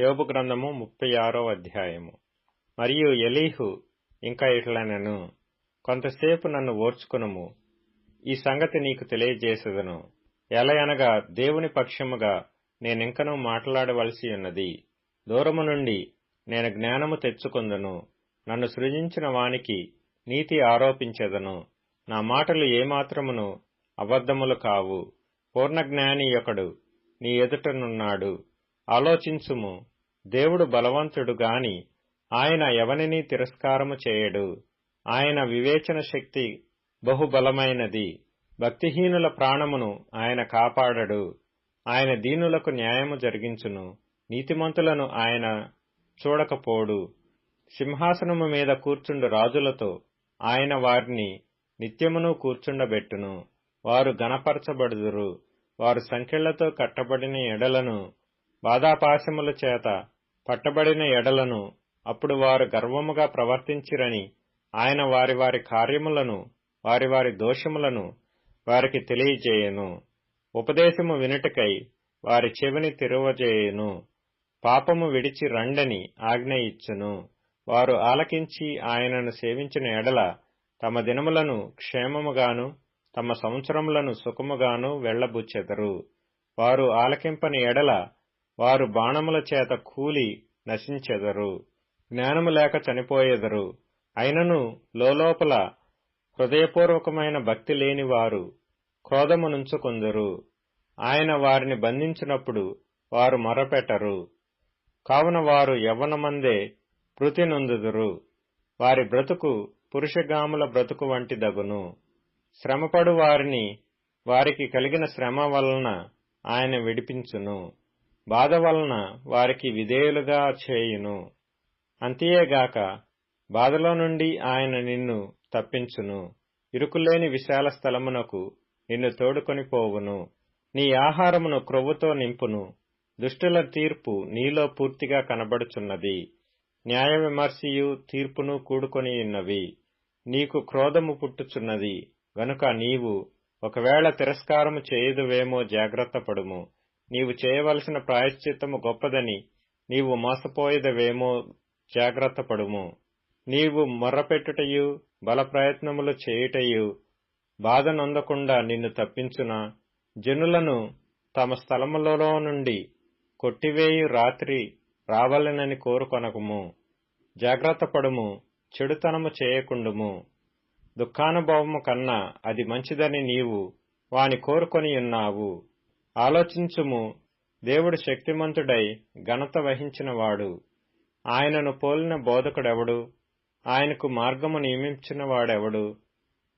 యోబు గ్రంథము ముప్పై ఆరో అధ్యాయము. మరియు ఎలీహు ఇంకా ఇట్లనను కొంతసేపు నన్ను ఓర్చుకునుము. ఈ సంగతి నీకు తెలియజేసేదను. ఎలయనగా దేవుని పక్షముగా నేనింకనూ మాట్లాడవలసి ఉన్నది. దూరము నుండి నేను జ్ఞానము తెచ్చుకుందును. నన్ను సృజించిన వానికి నీతి ఆరోపించేదను. నా మాటలు ఏమాత్రమును అబద్ధములు కావు. పూర్ణజ్ఞాని ఒకడు నీ ఎదుటనున్నాడు ఆలోచించుము. దేవుడు బలవంతుడు గాని ఆయన ఎవనిని తిరస్కారము చేయడు. ఆయన వివేచన శక్తి బహుబలమైనది. భక్తిహీనుల ప్రాణమును ఆయన కాపాడడు. ఆయన దీనులకు న్యాయము జరిగించును. నీతిమంతులను ఆయన చూడకపోడు. సింహాసనము మీద కూర్చుండు రాజులతో ఆయన వారిని నిత్యమును కూర్చుండబెట్టును. వారు గణపరచబడుదురు వారు సంఖ్యలతో కట్టబడిన ఎడలను బాధాపాశముల చేత పట్టబడిన ఎడలను అప్పుడు వారు గర్వముగా ప్రవర్తించిరని ఆయన వారి వారి కార్యములను వారి వారి దోషములను వారికి తెలియజేయను. ఉపదేశము వినుటకై వారి చెవిని తెరువజేయును. పాపము విడిచి రండని ఆజ్ఞ ఇచ్చును. వారు ఆలకించి ఆయనను సేవించిన ఎడల తమ దినములను క్షేమముగాను తమ సంవత్సరములను సుఖముగాను వెళ్ళబుచ్చెదరు వారు ఆలకింపని ఎడల వారు బాణముల చేత కూలి నశించెదరు జ్ఞానము లేక చనిపోయెదరు. అయినను లోలోపల హృదయపూర్వకమైన భక్తి లేని వారు క్రోధమునుంచుకుందరు. ఆయన వారిని బంధించినప్పుడు వారు మొరపెట్టరు. కావున వారు యవ్వనమందే మృతి నొందుదురు. వారి బ్రతుకు పురుషగాముల బ్రతుకు వంటి దగును. శ్రమపడు వారిని వారికి కలిగిన శ్రమ వలన ఆయన విడిపించును. బాధ వలన వారికి విధేయులుగా చేయును. అంతేగాక బాధలో నుండి ఆయన నిన్ను తప్పించును. ఇరుకులేని విశాల స్థలమునకు నిన్ను తోడుకొని పోవును. నీ ఆహారమును క్రొవ్వుతో నింపును. దుష్టుల తీర్పు నీలో పూర్తిగా కనబడుచున్నది. న్యాయ విమర్శయు తీర్పును కూడుకొని ఉన్నవి. నీకు క్రోధము పుట్టుచున్నది. గనుక నీవు ఒకవేళ తిరస్కారము చేయుదువేమో జాగ్రత్త పడుము. నీవు చేయవలసిన ప్రాయశ్చిత్తము గొప్పదని నీవు మోసపోయేదవేమో జాగ్రత్త పడుము. నీవు మొర్రపెట్టుటయు బల ప్రయత్నములు చేయుటయు బాధనొందకుండా నిన్ను తప్పించున. జనులను తమ స్థలములలో నుండి కొట్టివేయు రాత్రి రావాలనని కోరుకొనకుము. జాగ్రత్త పడుము చెడుతనము చేయకుండుము. దుఃఖానుభవము కన్నా అది మంచిదని నీవు వాని కోరుకొని ఉన్నావు ఆలోచించుము. దేవుడు శక్తిమంతుడై ఘనత వహించినవాడు. ఆయనను పోలిన బోధకుడెవడు? ఆయనకు మార్గము నియమించిన వాడెవడు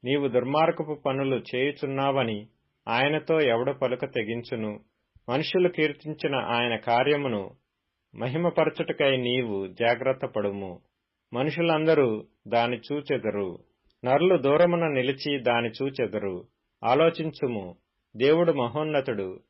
నీవు దుర్మార్గపు పనులు చేయుచున్నావని ఆయనతో ఎవడు పలుక తెగించును? మనుషులు కీర్తించిన ఆయన కార్యమును మహిమపరచుటకై నీవు జాగ్రత్త పడుము. మనుషులందరూ దాని చూచెదరు. నరులు దూరమున నిలిచి దాని చూచెదరు. ఆలోచించుము. దేవుడు మహోన్నతుడు.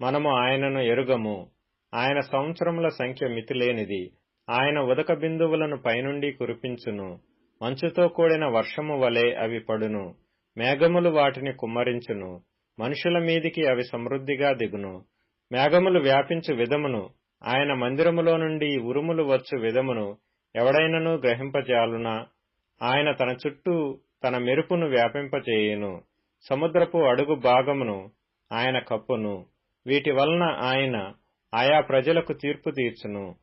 మనము ఆయనను ఎరుగము. ఆయన సంవత్సరముల సంఖ్య మితిలేనిది. ఆయన ఉదక బిందువులను పైనుండి కురిపించును. మంచుతో కూడిన వర్షము వలె అవి పడును. మేఘములు వాటిని కుమ్మరించును. మనుషుల మీదికి అవి సమృద్ధిగా దిగును. మేఘములు వ్యాపించు విధమును. ఆయన మందిరములో నుండి ఉరుములు వచ్చు విధమును ఎవడైనను గ్రహింపజాలునా? ఆయన తన చుట్టూ తన మెరుపును వ్యాపింపచేయును సముద్రపు అడుగు భాగమును ఆయన కప్పును. వీటి వలన ఆయన ఆయా ప్రజలకు తీర్పు తీర్చును.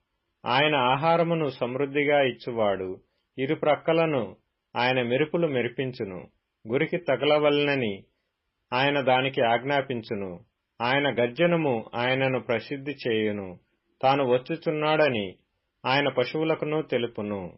ఆయన ఆహారమును సమృద్ధిగా ఇచ్చువాడు. ఇరు ప్రక్కలను ఆయన మెరుపులు మెరిపించును. గురికి తగలవలనని ఆయన దానికి ఆజ్ఞాపించును. ఆయన గర్జనము ఆయనను ప్రసిద్ధి చేయును. తాను వచ్చుచున్నాడని ఆయన పశువులకును తెలుపును.